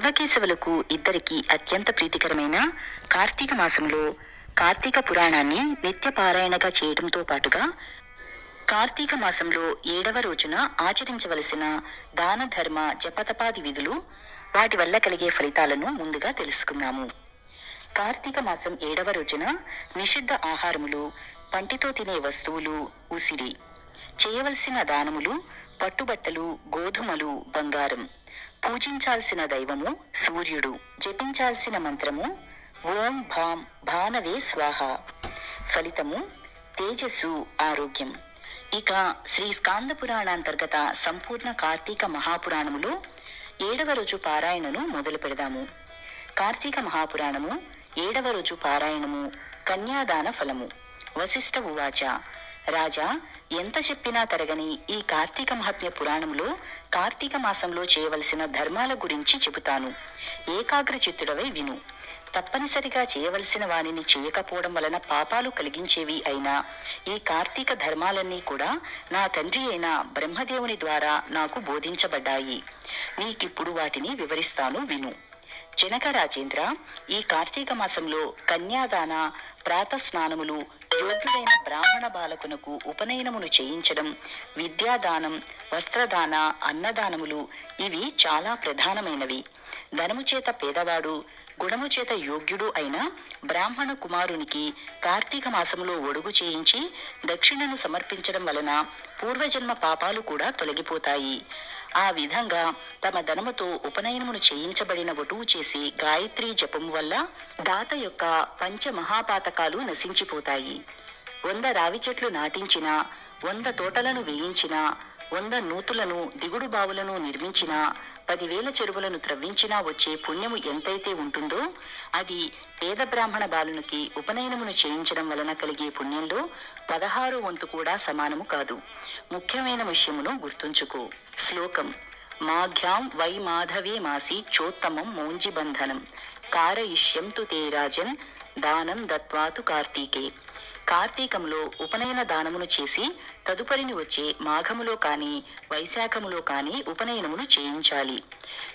శివకేశవులకు ఇద్దరికి అత్యంత ప్రీతికరమైన కార్తీక మాసంలో కార్తీక పురాణాన్ని నిత్య పారాయణగా చేయడంతో పాటుగా కార్తీక మాసంలో ఏడవ రోజున ఆచరించవలసిన దాన ధర్మ జపతపాది విధులు వాటి వల్ల కలిగే ఫలితాలను ముందుగా తెలుసుకుందాము. కార్తీక మాసం ఏడవ రోజున నిషిద్ధ ఆహారములు పంటితో తినే వస్తువులు ఉసిరి చేయవలసిన దానములు పట్టుబట్టలు గోధుమలు బంగారం. పూజించాల్సిన దైవము సూర్యుడు జపించాల్సిన మంత్రము ఓం భాం భానవే స్వాహ. ఫలితము తేజస్సు ఆరోగ్యం. ఇక శ్రీ స్కాంద పురాణాంతర్గత సంపూర్ణ కార్తీక మహాపురాణములో ఏడవ రోజు పారాయణను మొదలు పెడదాము. కార్తీక మహాపురాణము ఏడవ రోజు పారాయణము కన్యాదాన ఫలము. వశిష్ఠ ఉవాచ రాజా ఎంత చెప్పినా తరగని ఈ కార్తీక మహాత్మ్య పురాణంలో కార్తీక మాసంలో చేయవలసిన ధర్మాల గురించి చెబుతాను. ఏకాగ్రచిత్తుడవై విను. తప్పనిసరిగా చేయవలసిన వానిని చేయకపోవడం వలన పాపాలు కలిగించేవి అయినా ఈ కార్తీక ధర్మాలన్నీ కూడా నా తండ్రి అయిన బ్రహ్మదేవుని ద్వారా నాకు బోధించబడ్డాయి. నీకిప్పుడు వాటిని వివరిస్తాను విను. జనక రాజేంద్ర ఈ కార్తీక మాసంలో కన్యాదాన ప్రాత స్నానములు యోగ్యుడైన బ్రాహ్మణ బాలకునకు ఉపనయనమును చేయించడం విద్యాదానం వస్త్రదాన అన్నదానములు ఇవి చాలా ప్రధానమైనవి. ధనము చేత పేదవాడు గుణము చేత యోగ్యుడు అయిన బ్రాహ్మణ కుమారునికి కార్తీక మాసంలో ఒడుగు చేయించి దక్షిణను సమర్పించడం వలన పూర్వజన్మ పాపాలు కూడా తొలగిపోతాయి. ఆ విధంగా తమ ధనముతో ఉపనయనమును చేయించబడిన వటువు చేసి గాయత్రి జపము వల్ల దాత యొక్క పంచ మహాపాతకాలు నశించిపోతాయి. వంద రావి చెట్లు నాటించినా వంద తోటలను వేయించినా వంద నూతులను దిగుడు బావులను నిర్మించినా పదివేల చెరువులను త్రవ్వించినా వచ్చే పుణ్యము ఎంతైతే ఉంటుందో అది పేద బ్రాహ్మణ బాలునికి ఉపనయనమును చేయించడం వలన కలిగే పుణ్యంలో పదహారు వంతు కూడా సమానము కాదు. ముఖ్యమైన విషయమును గుర్తుంచుకో. శ్లోకం. మాఘ్యాం వై మాధవే మాసి చోత్తమం మౌంజిబంధనం. కారయిష్యం తు తే రాజన్ దానం దత్వాతు కార్తీకే. కార్తీకంలో ఉపనయన దానమును చేసి తదుపరిని వచ్చే మాఘములో కాని వైశాఖములో కాని ఉపనయనమును చేయించాలి.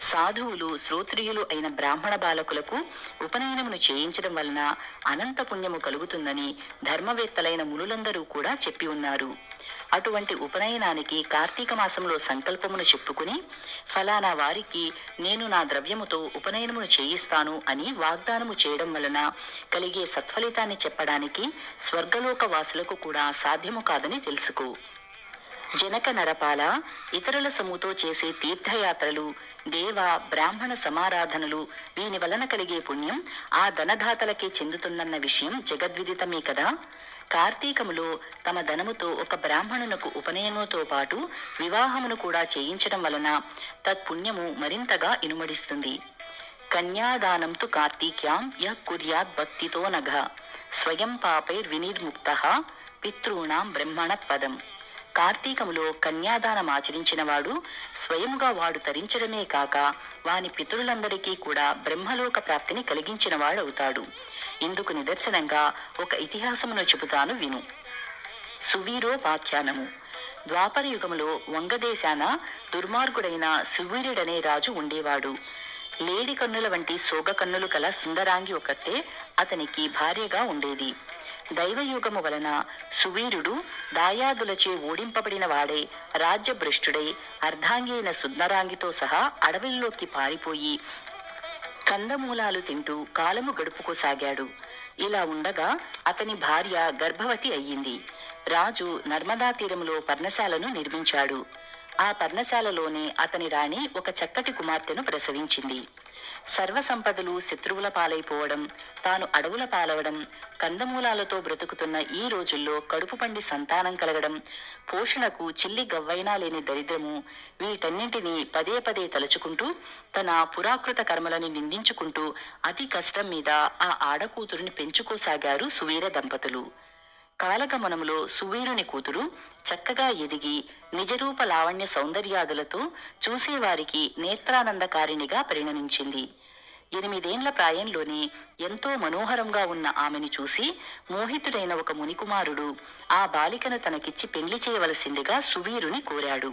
సాధువులు శ్రోత్రియులు అయిన బ్రాహ్మణ బాలకులకు ఉపనయనమును చేయించడం వలన అనంత పుణ్యము కలుగుతుందని ధర్మవేత్తలైన మునులందరూ కూడా చెప్పి ఉన్నారు. అటువంటి ఉపనయనానికి కార్తీక మాసంలో సంకల్పమును చెప్పుకుని ఫలానా వారికి నేను నా ద్రవ్యముతో ఉపనయనమును చేయిస్తాను అని వాగ్దానము చేయడం వలన కలిగే సత్ఫలితాన్ని చెప్పడానికి స్వర్గలోక వాసులకు కూడా సాధ్యము కాదని తెలుసుకో. జనక నరపాల ఇతరుల సొమ్ముతో చేసే తీర్థయాత్రలు దేవ బ్రాహ్మణ సమారాధనలు వీని వలన కలిగే పుణ్యం ఆ ధనదాతలకే చెందుతుందన్న విషయం జగద్విదితమే కదా? కార్తీకములో తమ ధనముతో ఒక బ్రాహ్మణునకు ఉపనయనముతో పాటు వివాహమును కూడా చేయించడం వలన తత్పుణ్యము మరింతగా ఇనుమడిస్తుంది. కన్యాదానం తు కార్తీక్యాం య కుర్యాత్ భక్తితో నఘ. స్వయం పాపైర్వినిర్ముక్త పితృణాం బ్రహ్మణ పదం. కార్తీకములో కన్యాదానం ఆచరించినవాడు స్వయముగా వాడు తరించడమే కాక వాని పితరులందరికీ కూడా బ్రహ్మలోక ప్రాప్తిని కలిగించిన వాడవుతాడు ఇందుకు నిదర్శనంగా ఒక ఇతిహాసమును చెబుతాను విను. సువీరోపాఖ్యానము ద్వాపర యుగములో వంగదేశాన దుర్మార్గుడైన సువీరుడనే రాజు ఉండేవాడు. లేడి కన్నుల వంటి సోగ కన్నులు గల సుందరాంగి ఒకతే అతనికి భార్యగా ఉండేది. దైవయుగము వలన సువీరుడు దాయాదులచే ఓడింపబడిన వాడే రాజ్యభ్రష్టుడై అర్ధాంగైన సుందరాంగితో సహా అడవిల్లోకి పారిపోయి కందమూలాలు తింటూ కాలము గడుపుకోసాగాడు ఇలా ఉండగా అతని భార్య గర్భవతి అయ్యింది. రాజు నర్మదా తీరంలో పర్ణశాలను నిర్మించాడు. ఆ పర్ణశాలలోనే అతని రాణి ఒక చక్కటి కుమార్తెను ప్రసవించింది. సర్వసంపదలు శత్రువుల పాలైపోవడం తాను అడవుల పాలవడం కందమూలాలతో బ్రతుకుతున్న ఈ రోజుల్లో కడుపు పండి సంతానం కలగడం పోషణకు చిల్లి గవ్వైనా లేని దరిద్రము వీటన్నింటినీ పదే పదే తలుచుకుంటూ తన పురాకృత కర్మలని నిందించుకుంటూ అతి కష్టం మీద ఆ ఆడకూతురుని పెంచుకోసాగారు సువీర దంపతులు. కాలగమనములో సువీరుని కూతురు చక్కగా ఎదిగి నిజరూప లావణ్య సౌందర్యాదులతో చూసేవారికి నేత్రానందకారిణిగా పరిణమించింది. ఎనిమిదేండ్ల ప్రాయంలోనే ఎంతో మనోహరంగా ఉన్న ఆమెను చూసి మోహితుడైన ఒక మునికుమారుడు ఆ బాలికను తనకిచ్చి పెళ్ళి చేయవలసిందిగా సువీరుని కోరాడు.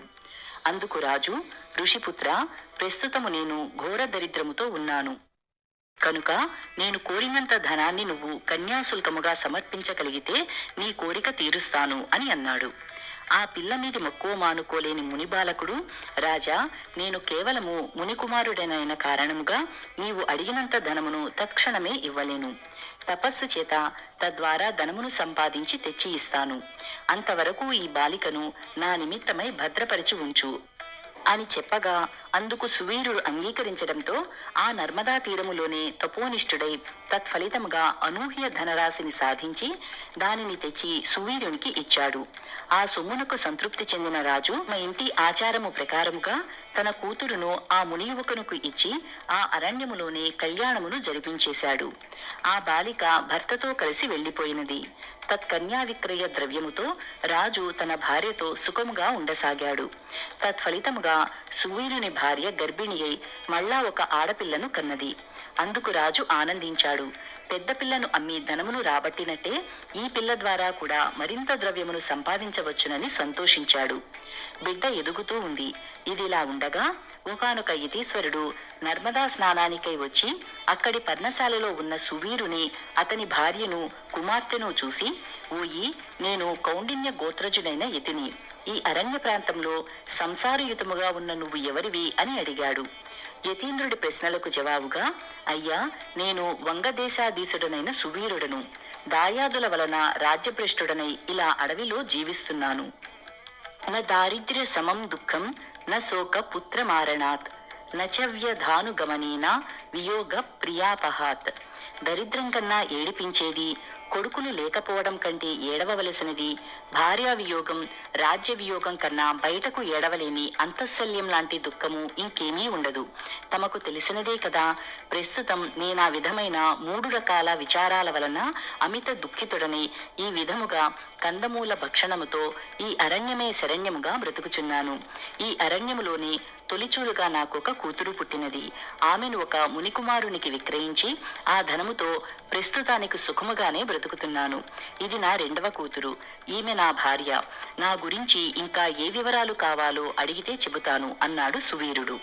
అందుకు రాజు ఋషిపుత్ర ప్రస్తుతము నేను ఘోర దరిద్రముతో ఉన్నాను. కనుక నేను కోరినంత ధనాన్ని నువ్వు కన్యాశుల్కముగా సమర్పించగలిగితే నీ కోరిక తీరుస్తాను అని అన్నాడు. ఆ పిల్ల మీది మక్కువ మానుకోలేని ముని బాలకుడు రాజా నేను కేవలము మునికుమారుడనైన కారణముగా నీవు అడిగినంత ధనమును తత్క్షణమే ఇవ్వలేను. తపస్సు చేత తద్వారా ధనమును సంపాదించి తెచ్చి ఇస్తాను. అంతవరకు ఈ బాలికను నా నిమిత్తమై భద్రపరిచి ఉంచు. అని చెప్పగా అందుకు సువీరుడు అంగీకరించడంతో ఆ నర్మదా తీరములోనే తపోనిష్ఠుడై తత్ఫలితముగా అనూహ్య ధనరాశిని సాధించి దానిని తెచ్చి సువీరునికి ఇచ్చాడు. ఆ సొమ్మునకు సంతృప్తి చెందిన రాజు మా ఇంటి ఆచారము ప్రకారముగా తన కూతురును ఆ మునియువకునకు ఇచ్చి ఆ అరణ్యములోనే కళ్యాణమును జరిపించేశాడు. ఆ బాలిక భర్తతో కలిసి వెళ్ళిపోయినది తత్కన్యా విక్రయ ద్రవ్యముతో రాజు తన భార్యతో సుఖముగా ఉండసాగాడు. తత్ఫలితముగా సువీరుని భార్య గర్భిణి అయి మళ్ళా ఒక ఆడపిల్లను కన్నది. అందుకు రాజు ఆనందించాడు. పెద్ద పిల్లను అమ్మి ధనమును రాబట్టినట్టే ఈ పిల్ల ద్వారా కూడా మరింత ద్రవ్యమును సంపాదించవచ్చునని సంతోషించాడు. బిడ్డ ఎదుగుతూ ఉంది. ఇదిలా ఉండగా ఒకనొక యతీశ్వరుడు నర్మదా స్నానానికై వచ్చి అక్కడి పర్ణశాలలో ఉన్న సువీరుని అతని భార్యను కుమార్తెను చూసి ఓయి నేను కౌండిన్య గోత్రజునైన యతిని. ఈ అరణ్య ప్రాంతంలో సంసారయుతముగా ఉన్న నువ్వు ఎవరివి? అని అడిగాడు. యతీంద్రుడి ప్రశ్నలకు జవాబుగా అయ్యా నేను వంగదేశాధీశుడనైన సువీరుడను. దాయాదుల వలన రాజ్యభ్రష్టుడనై ఇలా అడవిలో జీవిస్తున్నాను. న దారిద్ర్య సమం దుఃఖం న శోక పుత్రమారణాత్ నచవ్యధానుగమనేన వియోగ ప్రియాపహాత్ దరిద్రం కన్నా ఏడిపించేది కొడుకులు లేకపోవడం కంటే ఏడవవలసినది భార్యా వియోగం రాజ్య వియోగం కన్నా బయటకు ఏడవలేని అంతఃశల్యం లాంటి దుఃఖము ఇంకేమీ ఉండదు. తమకు తెలిసినదే కదా ప్రస్తుతం నేనా విధమైన మూడు రకాల విచారాల వలన అమిత దుఃఖితుడని ఈ విధముగా కందమూల భక్షణముతో ఈ అరణ్యమే శరణ్యముగా బ్రతుకుచున్నాను. ఈ అరణ్యములోని తొలిచూలుగా నాకు ఒక కూతురు పుట్టినది. ఆమెను ఒక మునికుమారునికి విక్రయించి ఆ ధనముతో ప్రస్తుతానికి సుఖముగానే బ్రతుకుతున్నాను. ఇది నా రెండవ కూతురు. ఈమె నా భార్య. నా గురించి ఇంకా ఏ వివరాలు కావాలో అడిగితే చెబుతాను అన్నాడు సువీరుడు.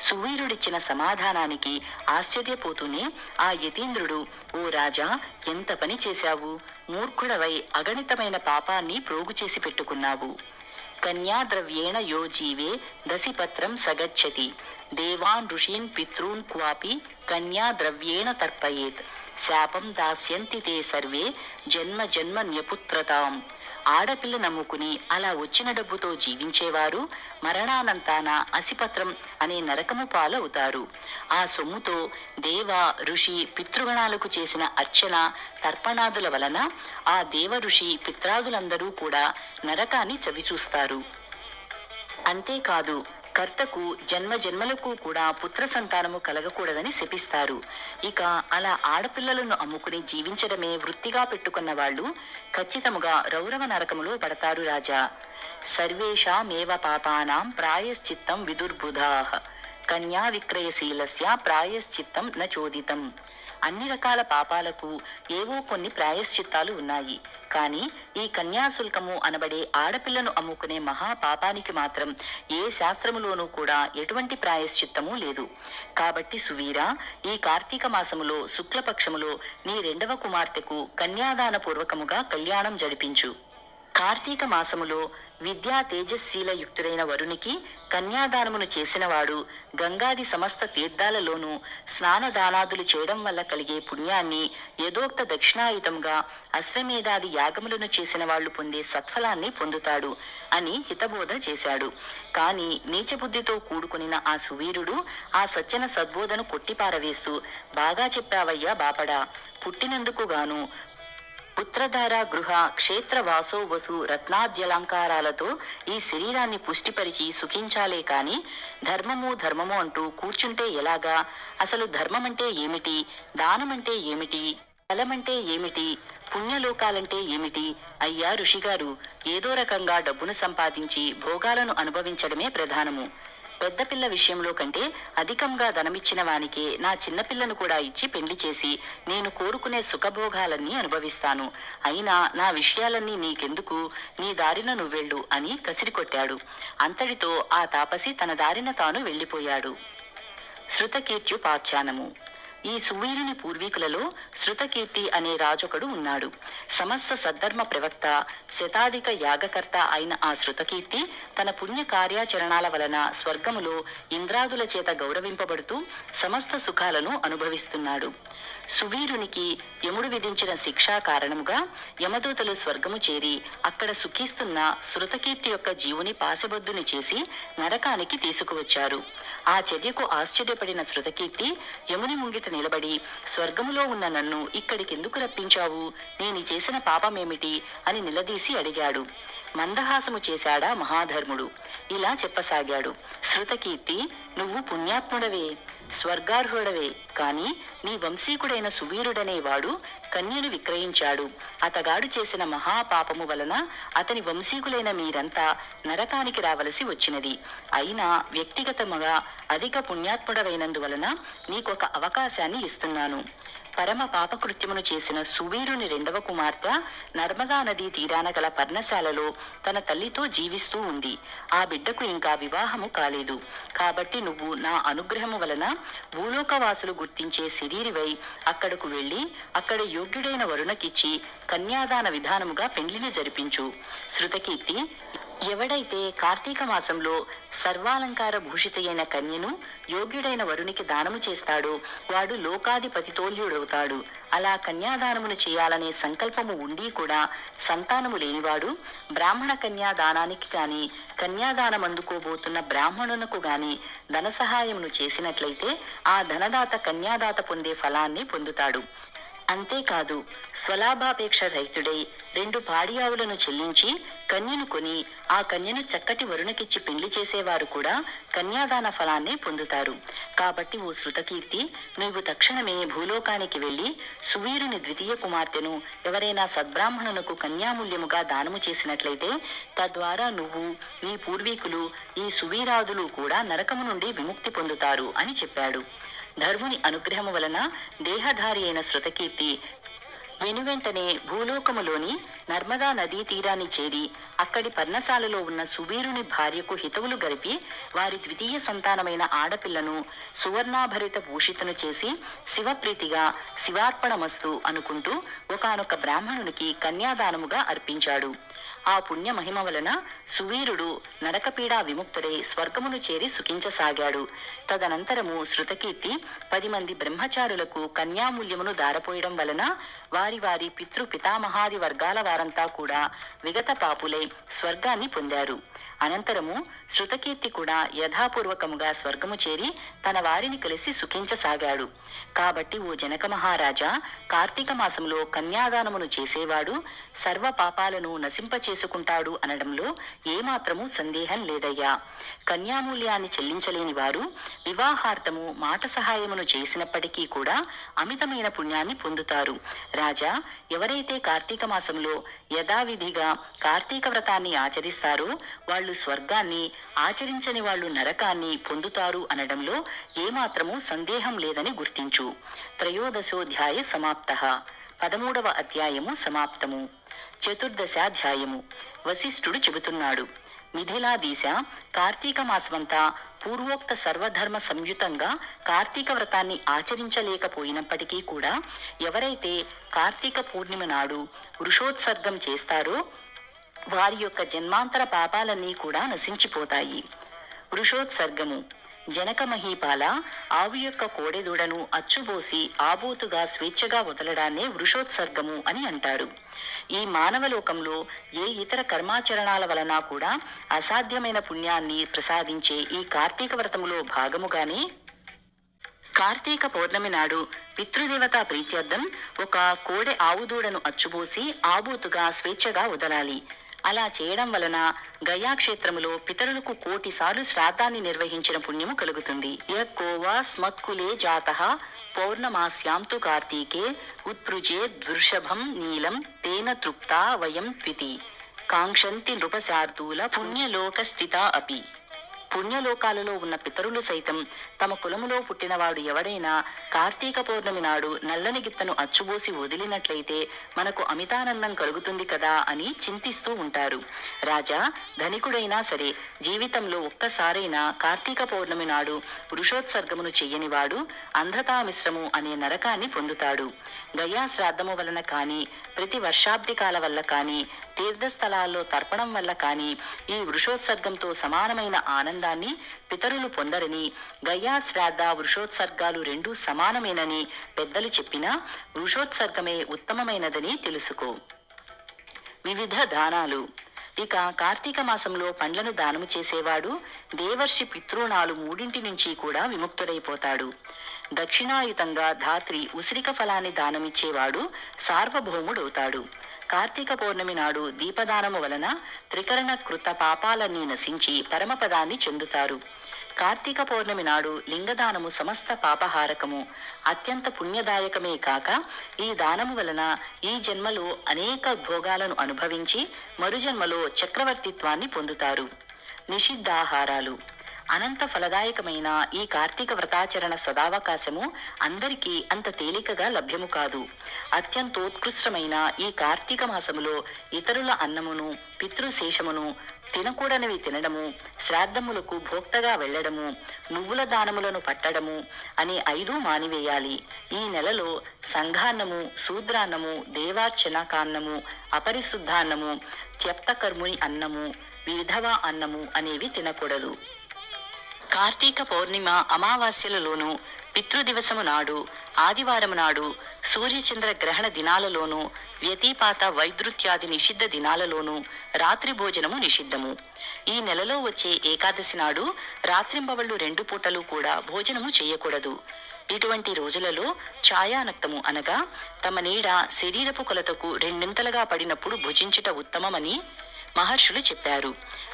సువీరుడిచ్చిన సమాధానానికి ఆశ్చర్యపోతూనే ఆ యతీంద్రుడు ఓ రాజా ఎంత పని చేశావు? మూర్ఖుడవై అగణితమైన పాపాన్ని ప్రోగు చేసి పెట్టుకున్నావు. కన్యాద్రవ్యేణ యో జీవే దశిపత్రం సగచ్చతి దేవాన్ ఋషీన్ పితॄన్ క్వాపి కన్యాద్రవ్యేణ తర్పయేత్ శాపం దాస్యంతి తే సర్వే జన్మ జన్మ న్యపుత్రతాం ఆడపిల్ల నమ్ముకుని అలా వచ్చిన డబ్బుతో జీవించేవారు మరణానంతాన అసిపత్రం అనే నరకము పాలవుతారు. ఆ సొమ్ముతో దేవ ఋషి పితృగణాలకు చేసిన అర్చన తర్పణాదుల వలన ఆ దేవ ఋషి పిత్రాదులందరూ కూడా నరకాన్ని చవిచూస్తారు. అంతేకాదు కర్తకు జన్మ జన్మలకు కూడా పుత్ర సంతానము కలగకూడదని శపిస్తారు. ఇక అలా ఆడపిల్లలను అమ్ముకుని జీవించడమే వృత్తిగా పెట్టుకున్న వాళ్ళు ఖచ్చితముగా రౌరవ నరకములో పడతారు రాజా. సర్వేషామేవ పాపానాం ప్రాయశ్చిత్తం విదుర్బుధా. కన్యా విక్రయశీలస్య ప్రాయశ్చిత్తం న చోదితం. అన్ని రకాల పాపాలకు ఏవో కొన్ని ప్రాయశ్చిత్తాలు ఉన్నాయి. కానీ ఈ కన్యాశుల్కము అనబడే ఆడపిల్లను అమ్ముకునే మహా పాపానికి మాత్రం ఏ శాస్త్రములోనూ కూడా ఎటువంటి ప్రాయశ్చిత్తము లేదు. కాబట్టి సువీరా ఈ కార్తీక మాసములో శుక్లపక్షములో నీ రెండవ కుమార్తెకు కన్యాదాన పూర్వకముగా కళ్యాణం జరిపించు. కార్తీక మాసములో విద్యా తేజస్శీల యుక్తుడైన వరునికి కన్యాదానమును చేసినవాడు గంగాది సమస్త తీర్థాలలోనూ స్నానదానాదులు చేయడం వల్ల కలిగే పుణ్యాన్ని యథోక్త దక్షిణాయుతంగా అశ్వమేధాది యాగములను చేసిన వాళ్ళు పొందే సత్ఫలాన్ని పొందుతాడు అని హితబోధ చేశాడు. కాని నీచబుద్ధితో కూడుకునిన ఆ సువీరుడు ఆ సజ్జన సద్బోధను కొట్టిపారవేస్తూ బాగా చెప్పావయ్యా బాపడా పుట్టినందుకు గాను పుత్రధార గృహ క్షేత్ర వాసో వసు రత్నాద్యలంకారాలతో ఈ శరీరాన్ని పుష్టిపరిచి సుఖించాలే కాని ధర్మము ధర్మము అంటూ కూర్చుంటే ఎలాగా? అసలు ధర్మమంటే ఏమిటి? దానమంటే ఏమిటి? ఫలమంటే ఏమిటి? పుణ్యలోకాలంటే ఏమిటి? అయ్యా ఋషిగారు ఏదో రకంగా డబ్బును సంపాదించి భోగాలను అనుభవించడమే ప్రధానము. పెద్ద పిల్ల విషయంలో కంటే అధికంగా ధనమిచ్చిన వానికే నా చిన్నపిల్లను కూడా ఇచ్చి పెళ్ళి చేసి నేను కోరుకునే సుఖభోగాలన్నీ అనుభవిస్తాను. అయినా నా విషయాలన్నీ నీకెందుకు? నీ దారిన నువ్వెళ్ళు అని కసిరికొట్టాడు అంతటితో ఆ తాపసి తన దారిన తాను వెళ్ళిపోయాడు. శృతకీర్త్యుపాఖ్యానము. ఈ సువీరుని పూర్వీకులలో శృతకీర్తి అనే రాజొకడు ఉన్నాడు. సమస్త సద్ధర్మ ప్రవక్త శతాధిక యాగకర్త అయిన ఆ శృతకీర్తి తన పుణ్య కార్యాచరణాల వలన స్వర్గములో ఇంద్రాదుల చేత గౌరవింపబడుతూ సమస్త సుఖాలను అనుభవిస్తున్నాడు. సువీరునికి యముడు విధించిన శిక్షా కారణముగా యమదూతలు స్వర్గము చేరి అక్కడ సుఖిస్తున్న శృతకీర్తి యొక్క జీవుని పాశబద్ధుని చేసి నరకానికి తీసుకువచ్చారు. ఆ చర్యకు ఆశ్చర్యపడిన శృతకీర్తి యముని ముంగిట నిలబడి స్వర్గములో ఉన్న నన్ను ఇక్కడికెందుకు రప్పించావు? నేను చేసిన పాపమేమిటి? అని నిలదీసి అడిగాడు. మందహాసము చేశాడా మహాధర్ముడు. ఇలా చెప్పసాగాడు. శృతకీర్తి నువ్వు పుణ్యాత్ముడవే స్వర్గార్హుడవే కాని నీ వంశీకుడైన సువీరుడనేవాడు కన్యను విక్రయించాడు. అతగాడు చేసిన మహాపాపము వలన అతని వంశీకులైన మీరంతా నరకానికి రావలసి వచ్చినది. అయినా వ్యక్తిగతముగా అధిక పుణ్యాత్ముడవైనందువలన నీకొక అవకాశాన్ని ఇస్తున్నాను. పరమ పాపకృత్యమును చేసిన సువీరుని రెండవ కుమార్తె నర్మదా నదీ తీరాన గల పర్ణశాలలో తన తల్లితో జీవిస్తూ ఉంది. ఆ బిడ్డకు ఇంకా వివాహము కాలేదు. కాబట్టి నువ్వు నా అనుగ్రహము వలన భూలోకవాసులు గుర్తించే శరీరివై అక్కడకు వెళ్ళి అక్కడ యోగ్యుడైన వరుణకిచ్చి కన్యాదాన విధానముగా పెండ్లిని జరిపించు. శృతకీర్తి ఎవడైతే కార్తీక మాసంలో సర్వాలంకార భూషితయైన కన్యను యోగ్యుడైన వరునికి దానము చేస్తాడో వాడు లోకాధిపతితోల్యుడవుతాడు అలా కన్యాదానమును చేయాలనే సంకల్పము ఉండి కూడా సంతానము లేనివాడు బ్రాహ్మణ కన్యాదానానికి గాని కన్యాదానం అందుకోబోతున్న బ్రాహ్మణునకు గాని ధన సహాయమును చేసినట్లయితే ఆ ధనదాత కన్యాదాత పొందే ఫలాన్ని పొందుతాడు. అంతేకాదు స్వలాభాపేక్ష రహితుడై రెండు పాడియావులను చెల్లించి కన్యను కొని ఆ కన్యను చక్కటి వరుణకిచ్చి పెళ్ళి చేసేవారు కూడా కన్యాదాన ఫలాన్ని పొందుతారు. కాబట్టి ఓ శృతకీర్తి నువ్వు తక్షణమే భూలోకానికి వెళ్ళి సువీరుని ద్వితీయ కుమార్తెను ఎవరైనా సద్బ్రాహ్మణునకు కన్యామూల్యముగా దానము చేసినట్లయితే తద్వారా నువ్వు నీ పూర్వీకులు ఈ సువీరాదులు కూడా నరకము నుండి విముక్తి పొందుతారు అని చెప్పాడు. ధర్ముని అనుగ్రహము వలన దేహధారి అయిన శృతకీర్తి వెనువెంటనే భూలోకములోని నర్మదా నదీ తీరాన్ని చేరి అక్కడి పర్ణశాలలో ఉన్న సువీరుని భార్యకు హితవులు గరిపి వారి ద్వితీయ సంతానమైన ఆడపిల్లను సువర్ణాభరిత భూషితను చేసి శివప్రీతిగా శివార్పణమస్తు అనుకుంటూ ఒకానొక బ్రాహ్మణునికి కన్యాదానముగా అర్పించాడు. ఆ పుణ్య మహిమ వలన సువీరుడు నరకపీడా విముక్తుడై స్వర్గమును చేరి సుఖించసాగాడు. తదనంతరము శృతకీర్తి పది మంది బ్రహ్మచారులకు కన్యామూల్యమును దారపోయడం వలన వారి వారి పితృ పితామహాది వర్గాల వారంతా కూడా విగత పాపులై స్వర్గాన్ని పొందారు. అనంతరము శృతకీర్తి కూడా యథాపూర్వకముగా స్వర్గము చేరి తన వారిని కలిసి సుఖించసాగాడు. కాబట్టి ఓ జనక మహారాజా కార్తీక మాసంలో కన్యాదానమును చేసేవాడు సర్వ పాపాలను నశింపచేసుకుంటాడు అనడంలో ఏమాత్రము సందేహం లేదయ్యా. కన్యామూల్యాన్ని చెల్లించలేని వారు వివాహార్థము మాట సహాయమును చేసినప్పటికీ కూడా అమితమైన పుణ్యాన్ని పొందుతారు. రాజా ఎవరైతే కార్తీక మాసంలో యథావిధిగా కార్తీక వ్రతాన్ని ఆచరిస్తారో వాళ్ళు స్వర్గాన్ని ఆచరించని వాళ్ళు నరకాన్ని పొందుతారు అనడంలో ఏమాత్రము సందేహం లేదని గుర్తించు. త్రయోదశోధ్యాయ సమాప్త. పదమూడవ అధ్యాయము సమాప్తము. చతుర్దశాధ్యాయము. వశిష్ఠుడు చెబుతున్నాడు. మిథిలాదీశ కార్తీక మాసమంతా పూర్వోక్త సర్వధర్మ సంయుతంగా కార్తీక వ్రతాన్ని ఆచరించలేకపోయినప్పటికీ కూడా ఎవరైతే కార్తీక పూర్ణిమ నాడు వృషోత్సర్గం చేస్తారో వారి యొక్క జన్మాంతర పాపాలన్నీ కూడా నశించిపోతాయి. వృషోత్సర్గము. జనక మహీపాల ఆవు యొక్క కోడెదూడను అచ్చుబోసి ఆబోతుగా స్వేచ్ఛగా వదలడాన్నే వృషోత్సర్గము అని అంటారు. ఈ మానవలోకంలో ఏ ఇతర కర్మాచరణాల వలన కూడా అసాధ్యమైన పుణ్యాన్ని ప్రసాదించే ఈ కార్తీక వ్రతములో భాగముగానే కార్తీక పౌర్ణమి నాడు పితృదేవత ప్రీత్యర్థం ఒక కోడె ఆవుదూడను అచ్చుబోసి ఆబూతుగా స్వేచ్ఛగా వదలాలి. అలా చేయడం వలన గయాక్షేత్రములో పితరులకు కోటి సార్లు శ్రాద్ధాన్ని నిర్వహించిన పుణ్యము కలుగుతుంది. యకోవా స్మత్కులే జాత పౌర్ణమాస్యాం తు కార్తీకే ఉత్పృజే వృషభం నీలం తేన తృప్తా వయం త్వితి. కాంక్షంతి నృపశార్దూల పుణ్యలోక స్థిత అపి. పుణ్యలోకాలలో ఉన్న పితరులు సైతం తమ కులములో పుట్టినవాడు ఎవడైనా కార్తీక పౌర్ణమి నాడు నల్లని గిత్తను అచ్చుబోసి వదిలినట్లయితే మనకు అమితానందం కలుగుతుంది కదా అని చింతిస్తూ ఉంటారు. రాజా ధనికుడైనా సరే జీవితంలో ఒక్కసారైనా కార్తీక పౌర్ణమి నాడు వృషోత్సర్గమును చెయ్యనివాడు అంధతామిశ్రము అనే నరకాన్ని పొందుతాడు. గయా శ్రాద్ధము వలన కానీ ప్రతి వర్షాబ్ది కాల వల్ల కానీ తీర్థస్థలాల్లో తర్పణం వల్ల కానీ ఈ వృషోత్సర్గంతో సమానమైన ఆనందాన్ని పితరులు పొందరని గయ్యా శ్రాద్ధ వృషోత్సర్గాలు రెండూ సమానమేనని పెద్దలు చెప్పినా వృషోత్సర్గమే ఉత్తమమైనదని తెలుసుకో. వివిధ దానాలు. ఇక కార్తీక మాసంలో పండ్లను దానము చేసేవాడు దేవర్షి పితృణాలు మూడింటి నుంచి కూడా విముక్తుడైపోతాడు. దక్షిణాయుతంగా ధాత్రి ఉసిరిక ఫలాన్ని దానమిచ్చేవాడు సార్వభౌముడవుతాడు. కార్తీక పౌర్ణమి నాడు దీపదానము వలన త్రికరణ కృత పాపాలన్నీ నశించి పరమపదాన్ని చెందుతారు. కార్తీక పౌర్ణమి నాడు లింగదానము సమస్త పాపహారకము అత్యంత పుణ్యదాయకమే కాక ఈ దానము వలన ఈ జన్మలో అనేక భోగాలను అనుభవించి మరుజన్మలో చక్రవర్తిత్వాన్ని పొందుతారు. నిషిద్ధాహారాలు అనంత ఫలదాయకమైన ఈ కార్తీక వ్రతాచరణ సదావకాశము అందరికీ అంత తేలికగా లభ్యము కాదు. అత్యంతోత్కృష్టమైన ఈ కార్తీక మాసములో ఇతరుల అన్నమును పితృశేషమును తినకూడనివి తినడము శ్రాద్ధములకు భోక్తగా వెళ్ళడము నువ్వుల దానములను పట్టడము అని ఐదు మానివేయాలి. ఈ నెలలో సంఘాన్నము శూద్రాన్నము దేవార్చన కాన్నము అపరిశుద్ధాన్నము త్యప్తకర్ముని అన్నము విధవ అన్నము అనేవి తినకూడదు. కార్తీక పౌర్ణిమ అమావాస్యలలోనూ పితృదివసము నాడు ఆదివారము నాడు సూర్యచంద్ర గ్రహణ దినాలలోనూ వ్యతిపాత వైద్రుత్యాది నిషిద్ధ దినాలలోనూ రాత్రి భోజనము నిషిద్ధము. ఈ నెలలో వచ్చే ఏకాదశి నాడు రాత్రింబవళ్ళు రెండు పూటలు కూడా భోజనము చేయకూడదు. ఇటువంటి రోజులలో ఛాయానక్తము అనగా తమ నీడ శరీరపు కొలతకు రెండింతలుగా పడినప్పుడు భుజించుట ఉత్తమమని మహర్షులు చెప్పారు.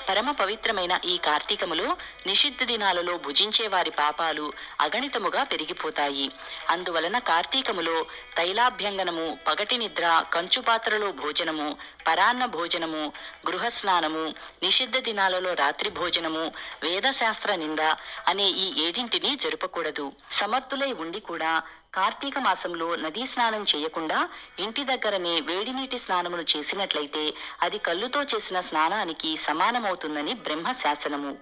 పరమ పవిత్రమైన ఈ కార్తీకములో నిషిద్ధ దినాలలో భుజించే వారి పాపాలు అగణితముగా పెరిగిపోతాయి. అందువలన కార్తీకములో తైలాభ్యంగనము పగటి నిద్ర కంచుపాత్రలో భోజనము పరాన్న భోజనము గృహస్నానము నిషిద్ధ దినాలలో రాత్రి భోజనము వేదశాస్త్ర నింద అనే ఈ ఏడింటిని జరుపకూడదు. సమర్థులై ఉండి కూడా కార్తీక మాసంలో నదీ స్నానం చేయకుండా ఇంటి దగ్గరనే వేడి నీటి స్నానమును చేసినట్లయితే అది కళ్ళుతో చేసిన స్నానానికి సమానమవుతుందని బ్రహ్మ శాసనము.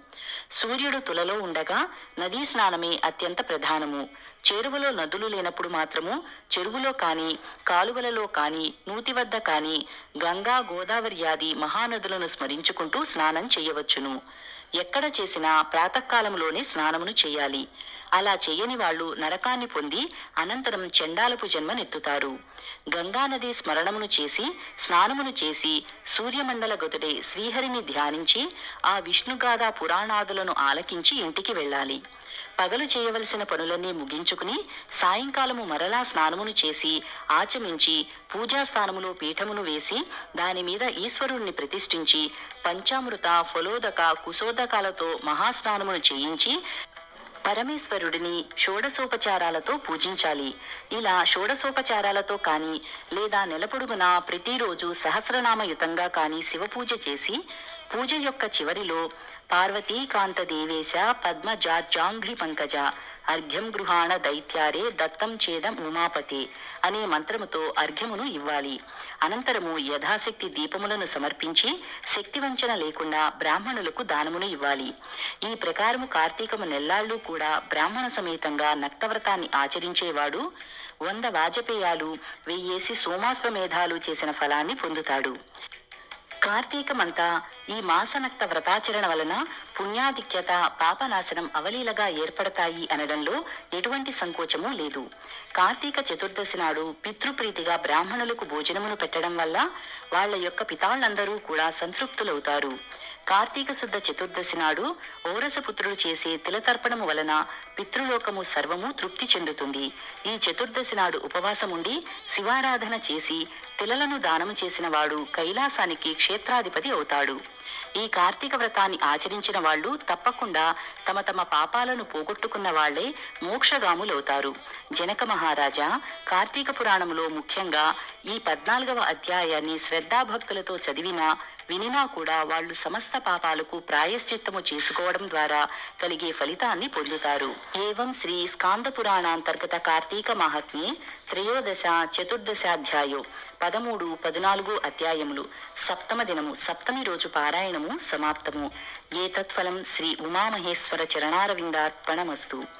సూర్యుడు తులలో ఉండగా నదీ స్నానమే అత్యంత ప్రధానము. చెరువులో నదులు లేనప్పుడు మాత్రము చెరువులో కానీ కాలువలలో కానీ నూతి వద్ద కానీ గంగా గోదావరి ఆది మహానదులను స్మరించుకుంటూ స్నానం చేయవచ్చును. ఎక్కడ చేసినా ప్రాతకాలంలోనే స్నానమును చేయాలి. అలా చేయని వాళ్ళు నరకాన్ని పొంది అనంతరం చెండాలపు జన్మనెత్తుతారు. గంగానది స్మరణమును చేసి స్నానమును చేసి సూర్యమండల గొతుడే శ్రీహరిని ధ్యానించి ఆ విష్ణుగాథ పురాణాదులను ఆలకించి ఇంటికి వెళ్ళాలి. పగలు చేయవలసిన పనులన్నీ ముగించుకుని సాయంకాలము మరలా స్నానమును చేసి ఆచమించి పూజాస్థానములో పీఠమును వేసి దాని మీద ఈశ్వరుణ్ణి ప్రతిష్ఠించి పంచామృత ఫలోదక కుశోదకాలతో మహాస్నానమును చేయించి పరమేశ్వరుడిని షోడసోపచారాలతో పూజించాలి. ఇలా షోడసోపచారాలతో కానీ లేదా నెలపొడుగునా ప్రతిరోజు సహస్రనామయుతంగా కానీ శివపూజ చేసి పూజ యొక్క చివరిలో పార్వతీకాంత దేవేశ పద్మజాజాంఘ్రి పంకజ అర్ఘ్యం గృహాణ దైత్యారే దత్తం చేదం ఉమాపతి అనే మంత్రముతో అర్ఘ్యమును ఇవ్వాలి అనంతరము యథాశక్తి దీపములను సమర్పించి శక్తివంచన లేకుండా బ్రాహ్మణులకు దానమును ఇవ్వాలి ఈ ప్రకారము కార్తీకము నెల్లాళ్ళు కూడా బ్రాహ్మణ సమేతంగా నక్తవ్రతాన్ని ఆచరించేవాడు వంద వాజపేయాలు వెయ్యేసి సోమాశ్వమేధాలు చేసిన ఫలాన్ని పొందుతాడు. కార్తీకమంతా ఈ మాసనక్త వ్రతాచరణ వలన పుణ్యాధిక్యత పాపనాశనం అవలీలగా ఏర్పడతాయి అనడంలో ఎటువంటి సంకోచము లేదు. కార్తీక చతుర్దశి నాడు పితృప్రీతిగా బ్రాహ్మణులకు భోజనమును పెట్టడం వల్ల వాళ్ళ యొక్క పితాళ్ళందరూ కూడా సంతృప్తులవుతారు. కార్తీక శుద్ధ చతుర్దశి నాడు ఓరసపుత్రుడు చేసే తిలతర్పణము వలన పితృలోకము సర్వము తృప్తి చెందుతుంది. ఈ చతుర్దశి నాడు ఉపవాసముండి శివారాధన చేసి తిలలను దానము చేసిన వాడు కైలాసానికి క్షేత్రాధిపతి అవుతాడు. ఈ కార్తీక వ్రతాన్ని ఆచరించిన వాళ్ళు తప్పకుండా తమ తమ పాపాలను పోగొట్టుకున్న వాళ్ళే మోక్షగాములవుతారు. జనక మహారాజా కార్తీక పురాణములో ముఖ్యంగా ఈ పద్నాలుగవ అధ్యాయాన్ని శ్రద్ధాభక్తులతో చదివినా వినినా కూడా వాళ్ళు సమస్త పాపాలకు ప్రాయశ్చిత్తము చేసుకోవడం ద్వారా కలిగే ఫలితాన్ని పొందుతారు. ఏవం శ్రీ స్కాంద పురాణాంతర్గత కార్తీక మహాత్మ్యే త్రయోదశ చతుర్దశాధ్యాయో పదమూడు పద్నాలుగు అధ్యాయములు. సప్తమ దినము సప్తమి రోజు పారాయణము సమాప్తము. ఏ తత్ఫలం శ్రీ ఉమామహేశ్వర చరణారవిందార్పణమస్తు.